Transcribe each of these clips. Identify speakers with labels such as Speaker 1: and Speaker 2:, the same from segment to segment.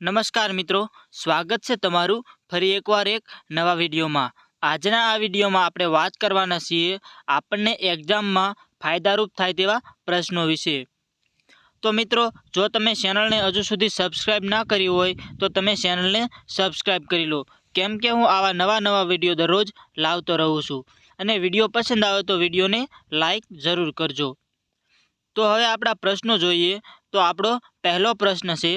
Speaker 1: નમસ્કાર મિત્રો, સ્વાગત છે તમારું ફરી એકવાર એક નવા વિડીયોમાં. આજના આ વિડીયોમાં આપણે વાત કરવાના છીએ આપણને એક્ઝામમાં ફાયદારૂપ થાય તેવા પ્રશ્નો વિશે. તો મિત્રો, જો તમે ચેનલને હજુ સુધી સબસ્ક્રાઈબ ના કરી હોય, તો તમે ચેનલને સબસ્ક્રાઈબ કરી લો. કેમ કે હું આવા નવા નવા વીડિયો દરરોજ લાવતો રહું છું. અને વીડિયો પસંદ આવે તો વિડીયોને લાઈક જરૂર કરજો. તો હવે આપણા પ્રશ્નો જોઈએ. તો આપણો પહેલો પ્રશ્ન છે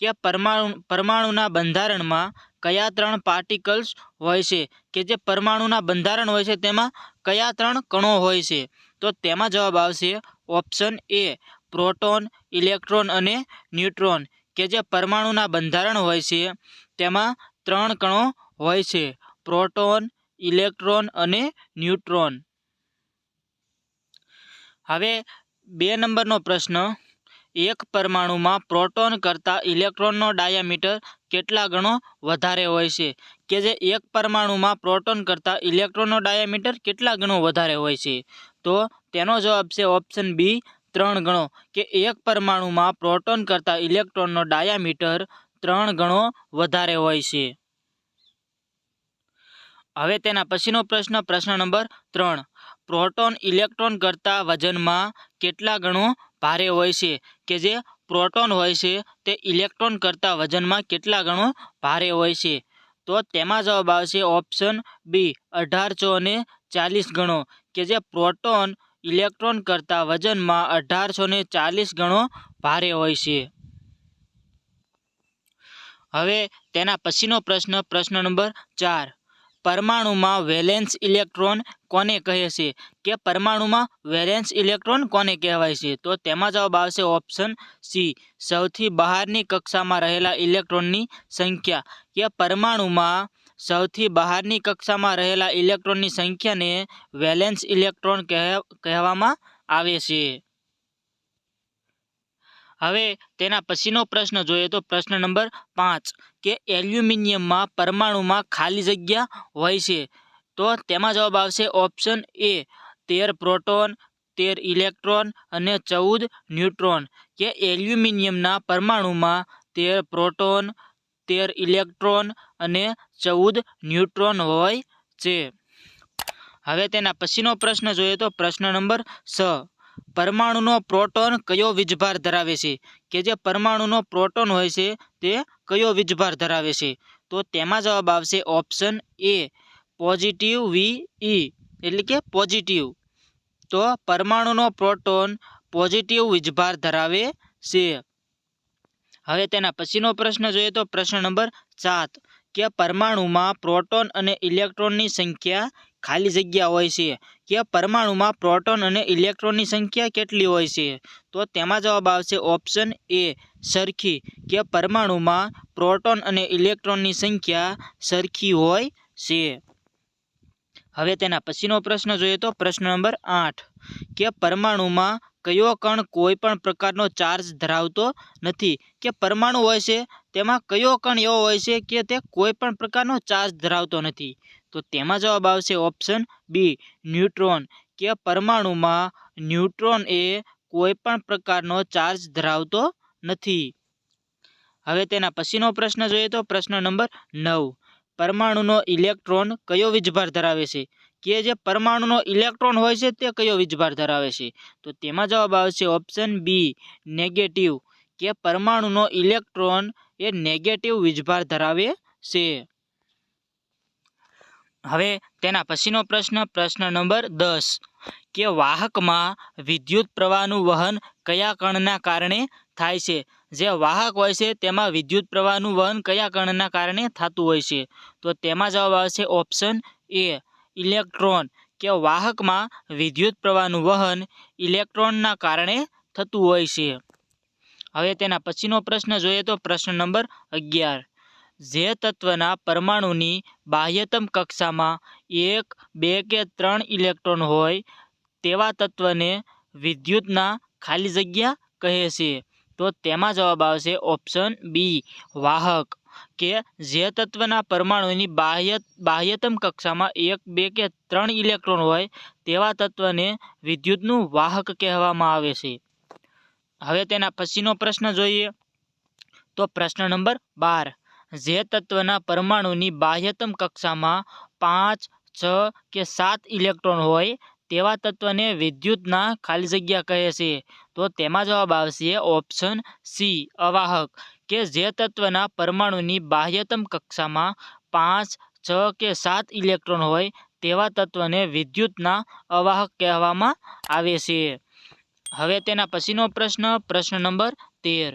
Speaker 1: કે પરમાણુ, પરમાણુના બંધારણમાં કયા ત્રણ પાર્ટિકલ્સ હોય છે? કે જે પરમાણુના બંધારણ હોય છે, તેમાં કયા ત્રણ કણો હોય છે? તો તેમાં જવાબ આવશે ઓપ્શન એ, પ્રોટોન, ઇલેક્ટ્રોન અને ન્યુટ્રોન. કે જે પરમાણુના બંધારણ હોય છે, તેમાં ત્રણ કણો હોય છે, પ્રોટોન, ઇલેક્ટ્રોન અને ન્યુટ્રોન. હવે બે નંબરનો પ્રશ્ન. એક પરમાણુમાં પ્રોટોન કરતાં ઇલેક્ટ્રોનનો ડાયામીટર કેટલા ગણો વધારે હોય છે? કે જે એક પરમાણુમાં પ્રોટોન કરતાં ઇલેક્ટ્રોનનો ડાયામીટર કેટલા ગણો વધારે હોય છે? તો તેનો જવાબ છે ઓપ્શન બી ત્રણ ગણો. કે એક પરમાણુમાં પ્રોટોન કરતાં ઇલેક્ટ્રોનનો ડાયામીટર ત્રણ ગણો વધારે હોય છે. હવે તેના પછીનો પ્રશ્ન પ્રશ્ન નંબર ત્રણ. પ્રોટોન ઇલેક્ટ્રોન કરતાં વજનમાં કેટલા ગણો ભારે હોય છે કે જે પ્રોટોન હોય છે તે ઇલેક્ટ્રોન કરતાં વજનમાં કેટલા ગણો ભારે હોય છે? તો તેમાં જવાબ આવશે ઓપ્શન બી, અઢારસો ને ચાલીસ ગણો કે જે પ્રોટોન ઇલેક્ટ્રોન કરતાં વજનમાં અઢારસો ને ચાલીસ ગણો ભારે હોય છે. હવે તેના પછીનો પ્રશ્ન પ્રશ્ન નંબર ચાર. પરમાણુમાં વેલેન્સ ઇલેક્ટ્રોન કોને કહે છે? કે પરમાણુમાં વેલેન્સ ઇલેક્ટ્રોન કોને કહેવાય છે? તો તેમાં જવાબ આવશે ઓપ્શન સી, સૌથી બહારની કક્ષામાં રહેલા ઇલેક્ટ્રોનની સંખ્યા. કે પરમાણુમાં સૌથી બહારની કક્ષામાં રહેલા ઇલેક્ટ્રોનની સંખ્યાને વેલેન્સ ઇલેક્ટ્રોન કહેવા, કહેવામાં આવે છે. હવે તેના પછીનો પ્રશ્ન જોઈએ તો પ્રશ્ન નંબર પાંચ કે એલ્યુમિનિયમમાં પરમાણુમાં ખાલી જગ્યા હોય છે. તો તેમાં જવાબ આવશે ઓપ્શન એ તેર પ્રોટોન, તેર ઇલેક્ટ્રોન અને ચૌદ ન્યુટ્રોન. કે એલ્યુમિનિયમના પરમાણુમાં તેર પ્રોટોન, તેર ઇલેક્ટ્રોન અને ચૌદ ન્યુટ્રોન હોય છે. હવે તેના પછીનો પ્રશ્ન જોઈએ તો પ્રશ્ન નંબર છ પરમાણુનો પ્રોટોન કયો વીજભાર ધરાવે છે? કે જે પરમાણુનો પ્રોટોન હોય છે, તે કયો વીજભાર ધરાવે છે? તો તેમાં જવાબ આવશે ઓપ્શન એ, પોઝિટિવ વી ઈ, એટલે કે પોઝિટિવ. તો પરમાણુનો પ્રોટોન પોઝિટિવ વીજભાર ધરાવે છે. હવે તેના પછીનો પ્રશ્ન જોઈએ તો પ્રશ્ન નંબર સાત, કે પરમાણુમાં પ્રોટોન અને ઇલેક્ટ્રોનની સંખ્યા ખાલી જગ્યા હોય છે કે પરમાણુમાં પ્રોટોન અને ઇલેક્ટ્રોનની સંખ્યા કેટલી હોય છે? તો તેમાં જવાબ આવશે ઓપ્શન એ સરખી કે પરમાણુમાં પ્રોટોન અને ઇલેક્ટ્રોનની સંખ્યા સરખી હોય છે. હવે તેના પછીનો પ્રશ્ન જોઈએ તો પ્રશ્ન નંબર આઠ. કે પરમાણુમાં કયો કણ કોઈ પણ પ્રકારનો ચાર્જ ધરાવતો નથી? કે પરમાણુ હોય છે, તેમાં કયો કણ એવો હોય છે કે તે કોઈ પણ પ્રકારનો ચાર્જ ધરાવતો નથી? તો તેમાં જવાબ આવશે ઓપ્શન બી ન્યુટ્રોન. કે પરમાણુમાં ન્યુટ્રોન એ કોઈ પણ પ્રકારનો ચાર્જ ધરાવતો નથી. હવે તેના પછીનો પ્રશ્ન જોઈએ તો પ્રશ્ન નંબર નવ. પરમાણુનો ઇલેક્ટ્રોન કયો વીજભાર ધરાવે છે? કે જે પરમાણુનો ઇલેક્ટ્રોન હોય છે તે કયો વીજભાર ધરાવે છે? તો તેમાં જવાબ આવશે ઓપ્શન બી નેગેટિવ કે પરમાણુનો ઇલેક્ટ્રોન એ નેગેટિવ વીજભાર ધરાવે છે. હવે તેના પછીનો પ્રશ્ન પ્રશ્ન નંબર દસ. કે વાહકમાં વિદ્યુત પ્રવાહનું વહન કયા કણના કારણે થાય છે? જે વાહક હોય છે, તેમાં વિદ્યુત પ્રવાહનું વહન કયા કણના કારણે થતું હોય છે? તો તેમાં જવાબ આવશે ઓપ્શન એ, ઇલેક્ટ્રોન. કે વાહકમાં વિદ્યુત પ્રવાહનું વહન ઇલેક્ટ્રોનના કારણે થતું હોય છે? હવે તેના પછીનો પ્રશ્ન જોઈએ તો પ્રશ્ન નંબર અગિયાર. જે તત્વના પરમાણુની બાહ્યતમ કક્ષામાં એક, બે કે ત્રણ ઇલેક્ટ્રોન હોય તેવા તત્વને વિદ્યુતના ખાલી જગ્યા કહે છે. તો તેમાં જવાબ આવશે ઓપ્શન બી, વાહક. કે જે તત્વના પરમાણુની બાહ્ય, બાહ્યતમ કક્ષામાં એક, બે કે ત્રણ ઇલેક્ટ્રોન હોય તેવા તત્વને વિદ્યુતનું વાહક કહેવામાં આવે છે. હવે તેના પછીનો પ્રશ્ન જોઈએ. તો પ્રશ્ન નંબર બાર. જે તત્વના પરમાણુની બાહ્યતમ કક્ષામાં પાંચ, છ કે સાત ઇલેક્ટ્રોન હોય તેવા તત્વને વિદ્યુતના ખાલી જગ્યા કહે છે. તો તેમાં જવાબ આવશે ઓપ્શન સી, અવાહક, કે જે તત્વના પરમાણુની બાહ્યતમ કક્ષામાં પાંચ, છ કે સાત ઇલેક્ટ્રોન હોય તેવા તત્વને વિદ્યુતના અવાહક કહેવામાં આવે છે. હવે તેના પછીનો પ્રશ્ન પ્રશ્ન નંબર તેર.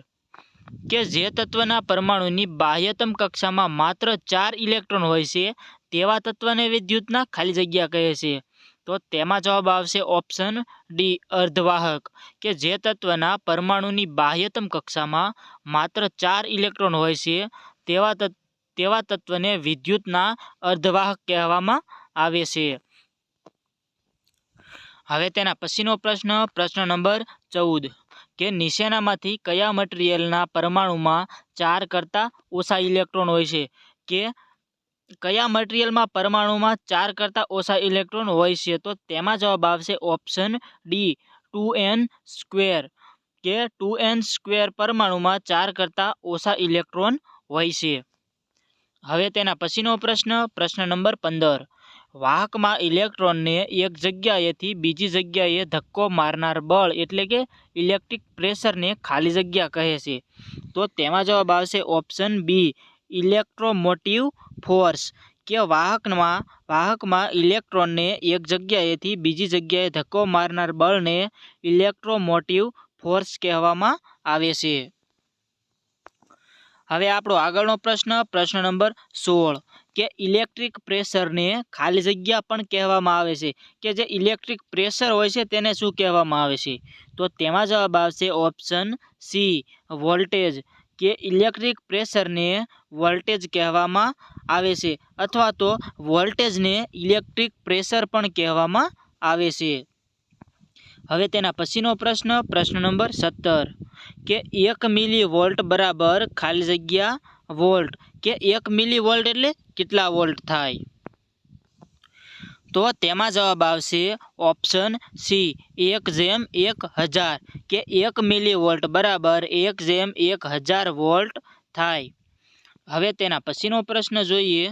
Speaker 1: કે જે તત્વના પરમાણુની બાહ્યતમ કક્ષામાં માત્ર ચાર ઇલેક્ટ્રોન હોય છે, તેવા તત્વને વિદ્યુતના ખાલી જગ્યા કહે છે. તો તેમાં જવાબ આવશે ઓપ્શન ડી, અર્ધવાહક, કે જે તત્વના પરમાણુની બાહ્યતમ કક્ષામાં માત્ર ચાર ઇલેક્ટ્રોન હોય છે, તેવા તેવા તત્વને વિદ્યુતના અર્ધવાહક કહેવામાં આવે છે. હવે તેના પછીનો પ્રશ્ન પ્રશ્ન નંબર ચૌદ. કે નીચેનામાંથી કયા મટીરિયલના પરમાણુમાં ચાર કરતાં ઓછા ઇલેક્ટ્રોન હોય છે? કે કયા મટીરિયલમાં પરમાણુમાં ચાર કરતાં ઓછા ઇલેક્ટ્રોન હોય છે? તો તેમાં જવાબ આવશે option D two N square. કે ટુ એન સ્ક્વેર પરમાણુમાં ચાર કરતાં ઓછા ઇલેક્ટ્રોન હોય છે. હવે તેના પછીનો પ્રશ્ન પ્રશ્ન નંબર પંદર. વાહકમાં ઇલેક્ટ્રોનને એક જગ્યાએથી બીજી જગ્યાએ ધક્કો મારનાર બળ એટલે કે ઇલેક્ટ્રિક પ્રેશરને ખાલી જગ્યા કહે છે. તો તેમાં જવાબ આવશે ઓપ્શન બી, ઇલેક્ટ્રોમોટિવ ફોર્સ, કે વાહકમાં વાહકમાં ઇલેક્ટ્રોનને એક જગ્યાએથી બીજી જગ્યાએ ધક્કો મારનાર બળને ઇલેક્ટ્રોમોટિવ ફોર્સ કહેવામાં આવે છે. હવે આપણો આગળનો પ્રશ્ન પ્રશ્ન નંબર સોળ. કે ઇલેક્ટ્રિક પ્રેશરને ખાલી જગ્યા પણ કહેવામાં આવે છે કે જે ઇલેક્ટ્રિક પ્રેશર હોય છે તેને શું કહેવામાં આવે છે? તો તેમાં જવાબ આવશે ઓપ્શન સી, વોલ્ટેજ. કે ઇલેક્ટ્રિક પ્રેશરને વોલ્ટેજ કહેવામાં આવે છે અથવા તો વોલ્ટેજને ઇલેક્ટ્રિક પ્રેશર પણ કહેવામાં આવે છે. હવે તેના પછીનો પ્રશ્ન પ્રશ્ન નંબર સત્તર. કે એક મિલી વોલ્ટ બરાબર ખાલી જગ્યા વોલ્ટ. કે એક મિલી વોલ્ટ એટલે કેટલા વોલ્ટ થાય? તો તેમાં જવાબ આવશે ઓપ્શન સી, એક જેમ એક હજાર કે એક મિલી વોલ્ટ બરાબર એક જેમ એક હજાર વોલ્ટ થાય. હવે તેના પછીનો પ્રશ્ન જોઈએ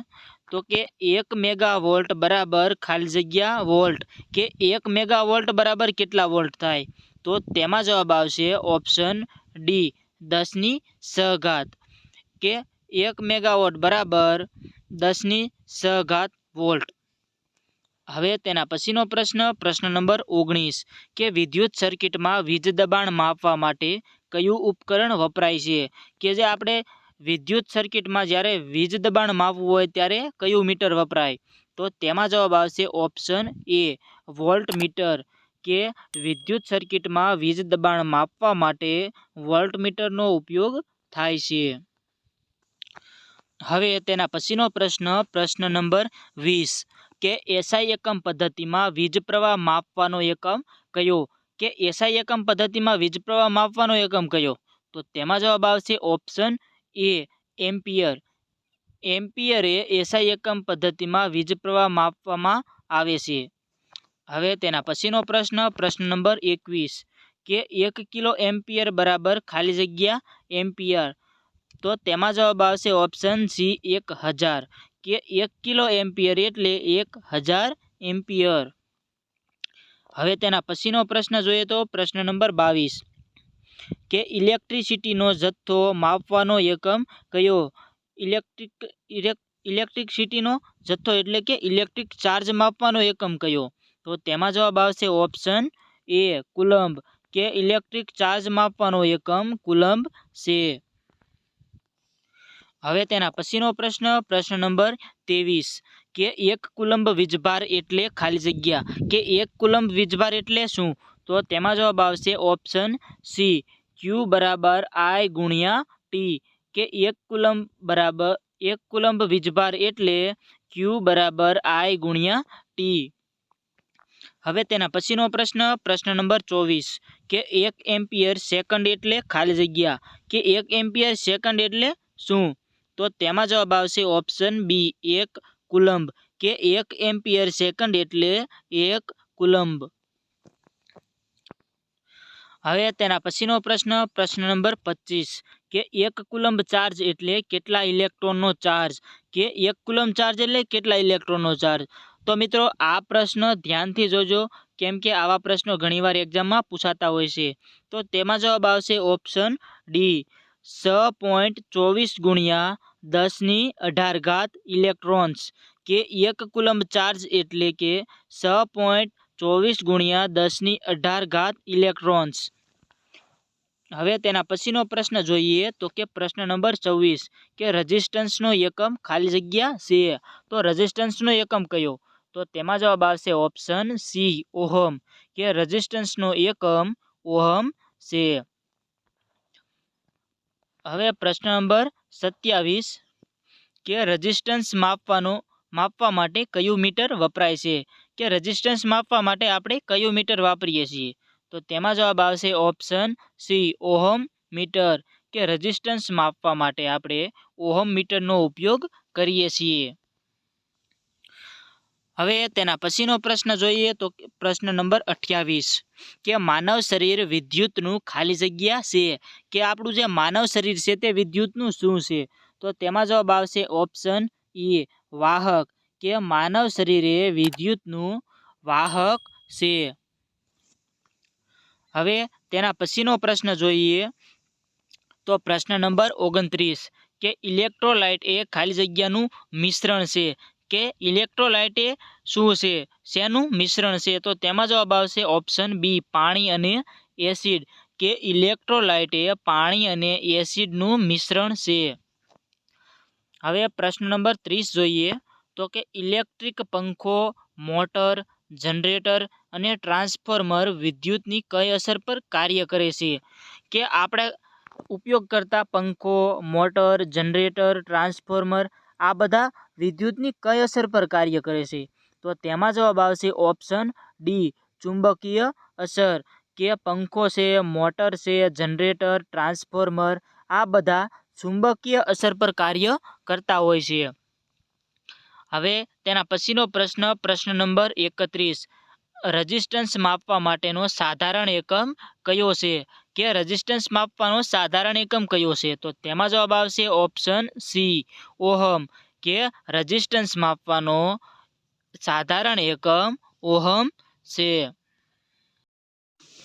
Speaker 1: તો કે એક મેગા વોલ્ટ બરાબર ખાલી જગ્યા વોલ્ટ કે એક મેગા વોલ્ટ બરાબર કેટલા વોલ્ટ થાય? તો તેમાં જવાબ આવશે ઓપ્શન ડી, દસની સહઘાત કે એક મેગાવોટ બરાબર દસની સહઘાત વોલ્ટ. હવે તેના પછીનો પ્રશ્ન પ્રશ્ન નંબર ઓગણીસ, કે વિદ્યુત સર્કિટમાં વીજ દબાણ માપવા માટે કયું ઉપકરણ વપરાય છે? કે જે આપણે વિદ્યુત સર્કિટમાં જ્યારે વીજ દબાણ માપવું હોય ત્યારે કયું મીટર વપરાય? તો તેમાં જવાબ આવશે ઓપ્શન એ વોલ્ટ મીટર કે વિદ્યુત સર્કિટમાં વીજ દબાણ માપવા માટે વોલ્ટ મીટરનો ઉપયોગ થાય છે. હવે તેના પછીનો પ્રશ્ન પ્રશ્ન નંબર વીસ. કે એસઆઈ એકમ પદ્ધતિમાં વીજ પ્રવાહ માપવાનો એકમ કયો? કે એસઆઈ એકમ પદ્ધતિમાં વીજ પ્રવાહ માપવાનો એકમ કયો? તો તેમાં જવાબ આવશે ઓપ્શન એ, એમ્પિયર. એમ્પિયર એ એસઆઈ એકમ પદ્ધતિમાં વીજ પ્રવાહ માપવામાં આવે છે. હવે તેના પછીનો પ્રશ્ન પ્રશ્ન નંબર એકવીસ. કે એક કિલો એમ્પિયર બરાબર ખાલી જગ્યા એમ્પિયર. તો તેમાં જવાબ આવશે ઓપ્શન સી, એક હજાર. કે એક કિલો એમ્પિયર એટલે એક હજાર એમ્પિયર. હવે તેના પછીનો પ્રશ્ન જોઈએ તો પ્રશ્ન નંબર બાવીસ. કે ઇલેક્ટ્રિસિટીનો જથ્થો માપવાનો એકમ કયો? ઇલેક્ટ્રિક ઇલેક્ટ્રિકસિટીનો જથ્થો એટલે કે ઇલેક્ટ્રિક ચાર્જ માપવાનો એકમ કયો? તો તેમાં જવાબ આવશે ઓપ્શન એ, કુલંબ. કે ઇલેક્ટ્રિક ચાર્જ માપવાનો એકમ કુલંબ છે. હવે તેના પછીનો પ્રશ્ન પ્રશ્ન નંબર ત્રેવીસ. કે એક કુલંબ વીજભાર એટલે ખાલી જગ્યા? કે એક કુલંબ વીજભાર એટલે શું? તો તેમાં જવાબ આવશે ઓપ્શન સી, ક્યુ બરાબર આઈ ગુણ્યા ટી. કે એક કુલંબ બરાબર, એક કુલંબ વીજભાર એટલે ક્યુ બરાબર આઈ ગુણ્યા ટી. હવે તેના પછીનો પ્રશ્ન પ્રશ્ન નંબર ચોવીસ. કે એક એમ્પિયર સેકન્ડ એટલે ખાલી જગ્યા? કે એક એમ્પિયર સેકન્ડ એટલે શું? તો તેમાં જવાબ આવશે ઓપ્શન બી એક કુલંબ કે એક એમ્પિયર સેકન્ડ એટલે એક કુલંબ. હવે તેના પછીનો પ્રશ્ન પ્રશ્ન નંબર પચીસ કે એક કુલંબ ચાર્જ એટલે કેટલા ઇલેક્ટ્રોનનો ચાર્જ કે એક કુલંબ ચાર્જ એટલે કેટલા ઇલેક્ટ્રોનનો ચાર્જ તો મિત્રો, આ પ્રશ્ન ધ્યાનથી જોજો, કેમ કે આવા પ્રશ્નો ઘણીવાર એક્ઝામમાં પૂછાતા હોય છે. તો તેમાં જવાબ આવશે ઓપ્શન ડી છ પોઈન્ટ ચોવીસ ગુણ્યા દસની અઢાર ઘાત ઇલેક્ટ્રોન્સ, કે એક કુલંબ ચાર્જ એટલે કે છ પોઈન્ટ ચોવીસ ગુણ્યા દસની અઢાર ઘાત ઇલેક્ટ્રોન્સ. હવે તેના પછીનો પ્રશ્ન જોઈએ તો કે પ્રશ્ન નંબર ચોવીસ, કે રજિસ્ટન્સનો એકમ ખાલી જગ્યા છે? તો રજિસ્ટન્સનો એકમ કયો? તો તેમાં જવાબ આવશે ઓપ્શન સી, ઓહમ, કે રજિસ્ટન્સનો એકમ ઓહમ છે. હવે પ્રશ્ન નંબર સત્યાવીસ. કે રજિસ્ટન્સ માપવાનો, માપવા માટે કયું મીટર વપરાય છે? કે રજિસ્ટન્સ માપવા માટે આપણે કયું મીટર વાપરીએ છીએ? તો તેમાં જવાબ આવશે ઓપ્શન સી, ઓહમ મીટર. કે રજિસ્ટન્સ માપવા માટે આપણે ઓહમ મીટરનો ઉપયોગ કરીએ છીએ. હવે તેના પછીનો પ્રશ્ન જોઈએ તો પ્રશ્ન નંબર અઠ્યાવીસ, કે માનવ શરીર વિદ્યુતનું ખાલી જગ્યા છે કે આપણું જે માનવ શરીર છે તે વિદ્યુતનું શું છે? તો તેમાં જવાબ આવશે ઓપ્શન ઈ વાહક, કે માનવ શરીર એ વિદ્યુતનું વાહક છે. હવે તેના પછીનો પ્રશ્ન જોઈએ તો પ્રશ્ન નંબર ઓગણત્રીસ, કે ઇલેક્ટ્રોલાઇટ એ ખાલી જગ્યાનું મિશ્રણ છે કે ઇલેક્ટ્રોલાઇટ એ શું છે? શેનું મિશ્રણ છે? તો તેમાં જવાબ આવશે ઓપ્શન બી, પાણી અને એસિડ, કે ઇલેક્ટ્રોલાઇટ એ પાણી અને એસિડનું મિશ્રણ છે. હવે પ્રશ્ન નંબર ત્રીસ જોઈએ. તો કે ઇલેક્ટ્રિક પંખો, મોટર, જનરેટર અને ટ્રાન્સફોર્મર વિદ્યુતની કઈ અસર પર કાર્ય કરે છે? કે આપણે ઉપયોગ કરતા પંખો, મોટર, જનરેટર, ટ્રાન્સફોર્મર આ બધા વિદ્યુતની કઈ અસર પર કાર્ય કરે છે? તો તેમાં જવાબ આવશે ઓપ્શન ડી, ચુંબકીય અસર, કે પંખો છે, મોટર છે, જનરેટર, ટ્રાન્સફોર્મર, આ બધા ચુંબકીય અસર પર કાર્ય કરતા હોય છે. હવે તેના પછીનો પ્રશ્ન પ્રશ્ન નંબર એકત્રીસ. રજિસ્ટન્સ માપવા માટેનો સાધારણ એકમ કયો છે? કે રેઝિસ્ટન્સ માપવાનો સાધારણ એકમ કયો છે? તો તેમાં જવાબ આવશે ઓપ્શન સી. ઓહમ. કે રેઝિસ્ટન્સ માપવાનો સાધારણ એકમ ઓહમ છે.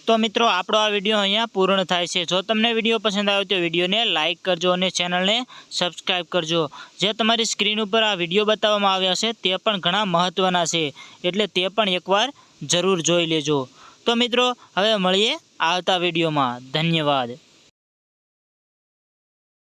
Speaker 1: તો મિત્રો, આપણો આ વીડિયો અહીંયા પૂર્ણ થાય છે. જો તમને વીડિયો પસંદ આવ્યો તો વિડીયોને લાઇક કરજો અને ચેનલને સબસ્ક્રાઈબ કરજો. જે તમારી સ્ક્રીન ઉપર આ વીડિયો બતાવવામાં આવ્યા છે, તે પણ ઘણા મહત્ત્વના છે. એટલે તે પણ એકવાર જરૂર જોઈ લેજો. તો મિત્રો, હવે મળીએ આવતા વિડીયોમાં. ધન્યવાદ.